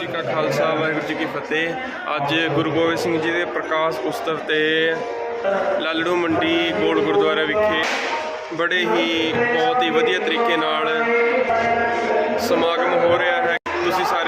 ਜੀ ਕਾ ਖਾਲਸਾ, ਵਾਹਿਗੁਰੂ ਜੀ ਕੀ ਫਤਿਹ। ਅੱਜ ਗੁਰੂ ਗੋਬਿੰਦ ਸਿੰਘ ਜੀ ਦੇ ਪ੍ਰਕਾਸ਼ ਪੁਸਤਰ ਤੇ ਲਾਲੜੂ ਮੰਡੀ ਗੋਲ ਗੁਰਦੁਆਰਾ ਵਿਖੇ ਬੜੇ ਹੀ ਬਹੁਤ ਹੀ ਵਧੀਆ ਤਰੀਕੇ ਨਾਲ ਸਮਾਗਮ ਹੋ ਰਿਹਾ ਹੈ। ਤੁਸੀਂ ਸਾਰੇ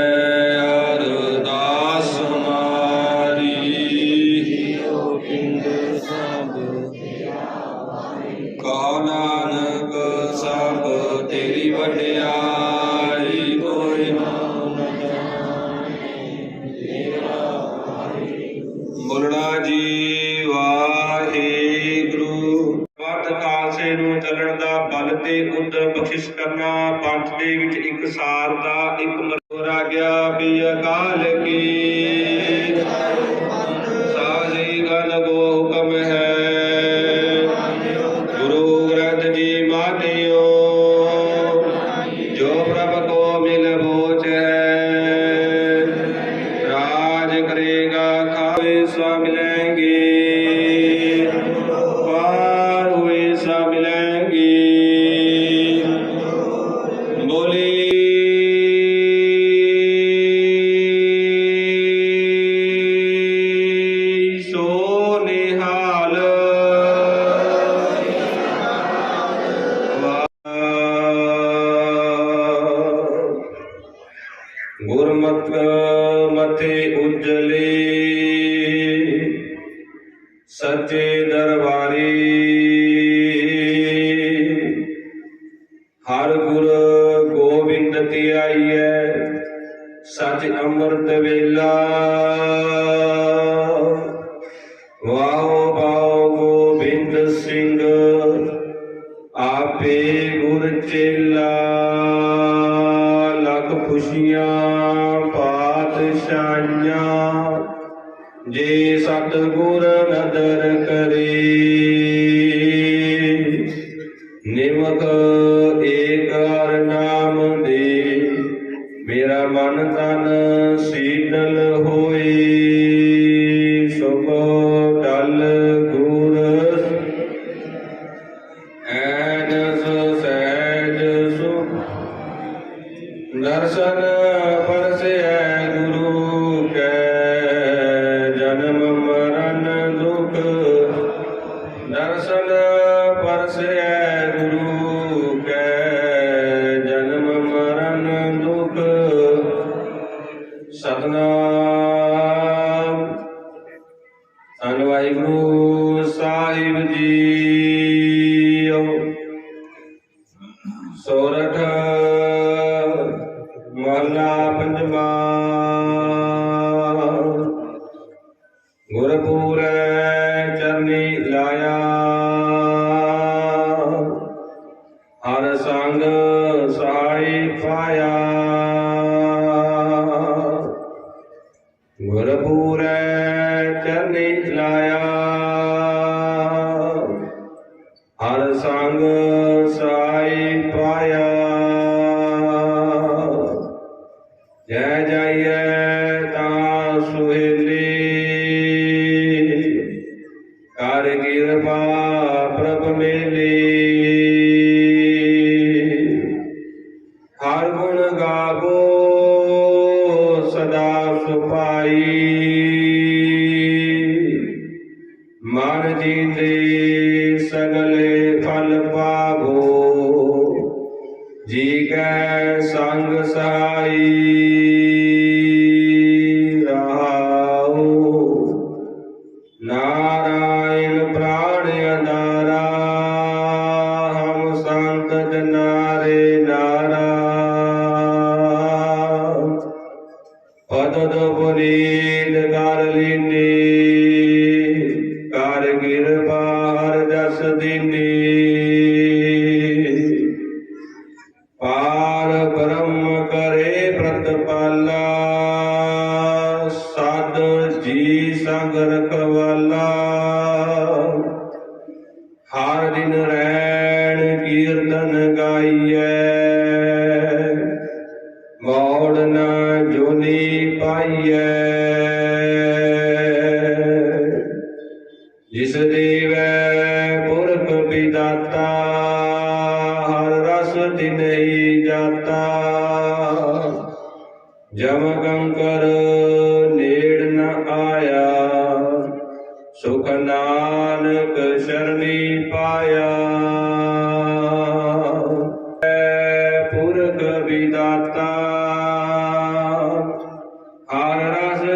ਸਭ ਤੇਰੀ ਵਡਿਆਈ ਕੋਈ ਨਾ ਬੋਲਣਾ ਜੀ ਵਾਹਿਗੁਰੂ ਵਰਤ ਖਾਲਸੇ ਨੂੰ ਚੱਲਣ ਦਾ ਬਲ ਤੇ ਉਦਮ ਬਖਸ਼ਿਸ਼ ਕਰਨਾ, ਪੰਥ ਦੇ ਵਿੱਚ ਇੱਕ ਸਾਰ ਦਾ, ਇੱਕ ਮਰੋਰ ਆ ਗਿਆ ਵੀ ਅਕਾਲ ਕੀ। ਸੱਚੇ ਦਰਬਾਰੀ। ਜੇ ਸਤਿਗੁਰ ਨਦਰ ਕਰੇ। ਮਹੱਲਾ ਪੰਜਵਾ। ਚਰਨੀ ਲਾਇਆ। ਹਰ ਸੰਗ ਪਾਇਆ। ਗੁਰਪੂਰੈ ਚਰਨੀ ਲਾਇਆ। ਹਰ ਸੰਗ ਸਹਾਈ ਪਾਇਆ। ਫਲ ਪਾਵੋ। ਜੀ ਕੈ ਸੰਗ ਸਹਾਈ ਰਹਾਉ। ਨਾਰਾਇਣ ਪ੍ਰਾਣ ਅਦਾਰਾ ਹਮ ਸੰਤ ਨਾਰੇ ਨਾਰਾ। ਪਦਦ ਪੁਨੀਤ ਕਰ ਲੀਨੀ, ਕਰ ਕਿਰਪਾ ਹਰ ਜਸ ਪਾਰ ਬ੍ਰਹਮ ਕਰੇ ਪ੍ਰਤਪਾਲਾ ਸਦ ਜੀ ਸੰਗ ਰਖਵਾਲਾ। ਹਰ ਦਿਨ ਰਹਿ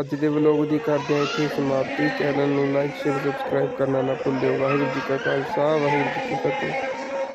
ਅੱਜ ਦੇ ਵਲੋਗ ਦੀ ਕਰਦੇ ਹਾਂ ਇੱਥੇ ਸਮਾਪਤੀ। ਚੈਨਲ ਨੂੰ ਲਾਈਕ ਸ਼ੇਅਰ ਸਬਸਕ੍ਰਾਈਬ ਕਰਨਾ ਨਾ ਭੁੱਲਿਓ। ਵਾਹਿਗੁਰੂ ਜੀ ਕਾ ਖਾਲਸਾ, ਵਾਹਿਗੁਰੂ ਜੀ ਕੀ ਫਤਿਹ।